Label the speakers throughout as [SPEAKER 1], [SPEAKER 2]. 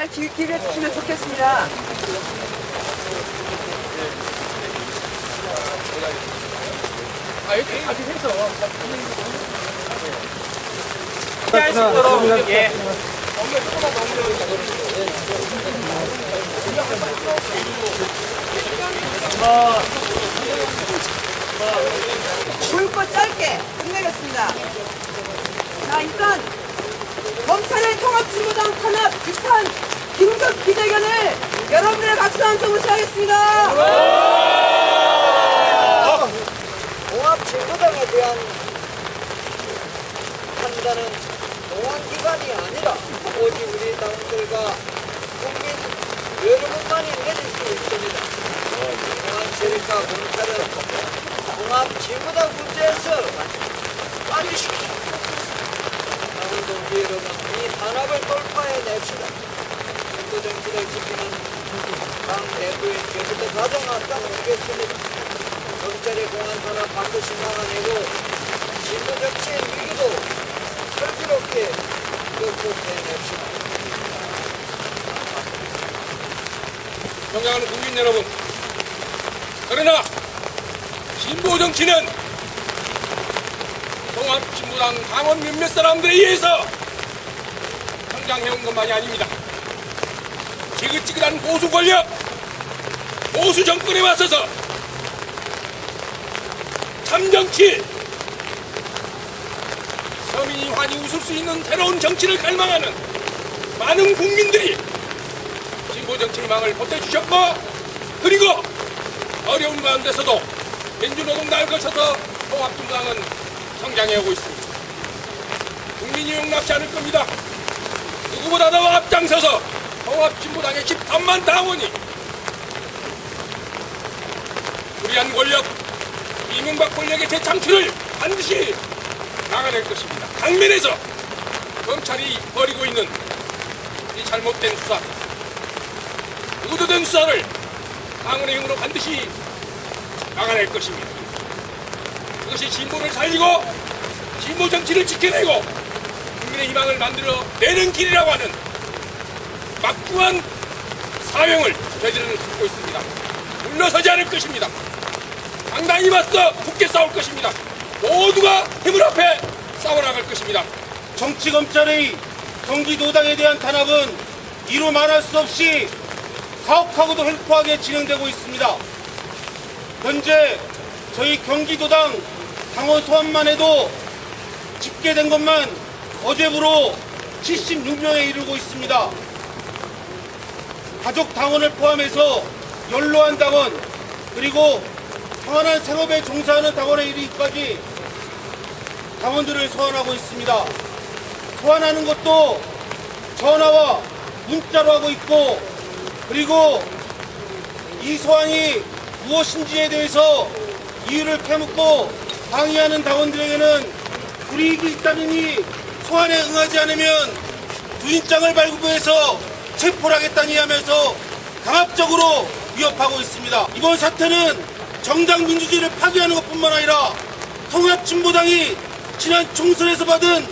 [SPEAKER 1] 잘 기, 기회해 주시면 좋겠습니다.
[SPEAKER 2] 아, 이렇게 아주 해서. 할수 있도록, 예.
[SPEAKER 1] 굵고 짧게 끝내겠습니다. 자, 일단 검찰의 통합진보당 탄압 비판 긴급 기자회견을 여러분의 박수 한 통으로 시작하겠습니다.
[SPEAKER 3] 종합진보당에 대한 판단은 공안기관이 아니라 오직 우리 당원들과 국민 여러분만이 내릴 수 있습니다. 공안 세력과 검찰은 종합진보당 문제에서 빠지십시오. 당원 동지 여러분, 이 단합을 돌파해냅시다. 진보 정치를 지키는 당 대표인 저부터 가져갔다고 하겠습니다. 검찰의 공안 탄압 반드시 막아내고 진보 정치의 위기도 슬기롭게 극복해냅시다.
[SPEAKER 2] 존경하는 국민 여러분. 그러나, 진보 정치는 통합진보당 당원 몇몇 사람들에 의해서 성장해온 것만이 아닙니다. 지긋지긋한 보수 권력, 보수 정권에 맞서서 참정치, 서민이 환히 웃을 수 있는 새로운 정치를 갈망하는 많은 국민들이 진보 정치의 망을 보태주셨고 그리고 어려운 가운데서도 민주노동당을 거쳐서 통합진보당은 성장해 오고 있습니다. 국민이 용납지 않을 겁니다. 누구보다도 앞장서서 통합진보당의 13만 당원이 불의한 권력, 이명박 권력의 재창출을 반드시 막아낼 것입니다. 당면에서 검찰이 벌이고 있는 이 잘못된 수사, 의도된 수사를 당원의 힘으로 반드시 막아낼 것입니다. 그것이 진보를 살리고 진보 정치를 지켜내고 국민의 희망을 만들어 내는 길이라고 하는 막중한 사명을 저희들은 갖고 있습니다. 물러서지 않을 것입니다. 당당히 맞서 굳게 싸울 것입니다. 모두가 힘을 합해 싸워나갈 것입니다.
[SPEAKER 4] 정치검찰의 경기도당에 대한 탄압은 이루 말할 수 없이 가혹하고도 횡포하게 진행되고 있습니다. 현재 저희 경기도당 당원 소환만 해도 집계된 것만 어제부로 76명에 이르고 있습니다. 가족 당원을 포함해서 연로한 당원 그리고 평안한 생업에 종사하는 당원에 이르기까지 당원들을 소환하고 있습니다. 소환하는 것도 전화와 문자로 하고 있고 그리고 이 소환이 무엇인지에 대해서 이유를 캐묻고 항의하는 당원들에게는 불이익이 있다느니 소환에 응하지 않으면 주인장을 발급해서 체포를 하겠다니 하면서 강압적으로 위협하고 있습니다. 이번 사태는 정당 민주주의를 파괴하는 것뿐만 아니라 통합진보당이 지난 총선에서 받은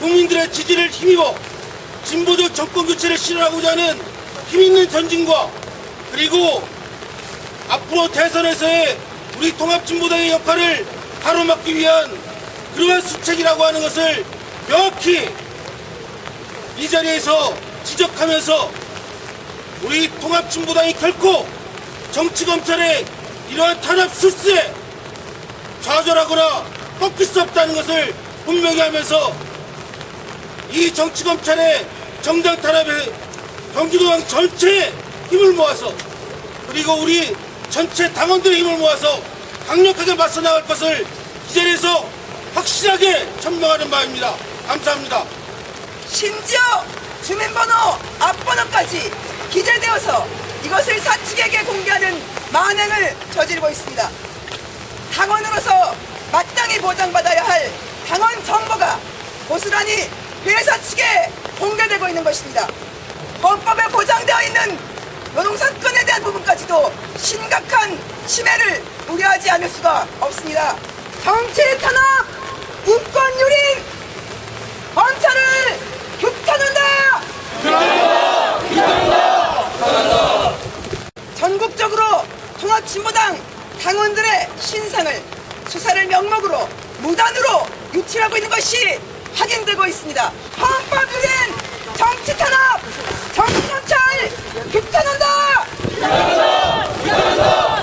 [SPEAKER 4] 국민들의 지지를 힘입어 진보적 정권 교체를 실현하고자 하는 힘있는 전진과 그리고 앞으로 대선에서의 우리 통합진보당의 역할을 가로막기 위한 그러한 수책이라고 하는 것을 명확히 이 자리에서 지적하면서 우리 통합진보당이 결코 정치검찰의 이러한 탄압 수수에 좌절하거나 꺾일 수 없다는 것을 분명히 하면서 이 정치검찰의 정당 탄압에 경기도당 전체의 힘을 모아서 그리고 우리 전체 당원들의 힘을 모아서 강력하게 맞서 나갈 것을 이 자리에서 확실하게 천명하는 바입니다. 감사합니다.
[SPEAKER 1] 심지어 주민번호, 앞번호까지 기재되어서 이것을 사측에게 공개하는 만행을 저지르고 있습니다. 당원으로서 마땅히 보장받아야 할 당원 정보가 고스란히 회사 측에 공개되고 있는 것입니다. 헌법에 보장되어 있는 노동사건 세밀한 부분까지도 심각한 침해를 우려하지 않을 수가 없습니다. 정치 탄압, 우권 유린, 검찰을 규탄한다! 규탄한다! 전국적으로 통합진보당 당원들의 신상을 수사를 명목으로 무단으로 유출하고 있는 것이 확인되고 있습니다. 헌법유린 정치 탄압, 정치 경찰 규탄한다! 규탄한다. 규탄한다.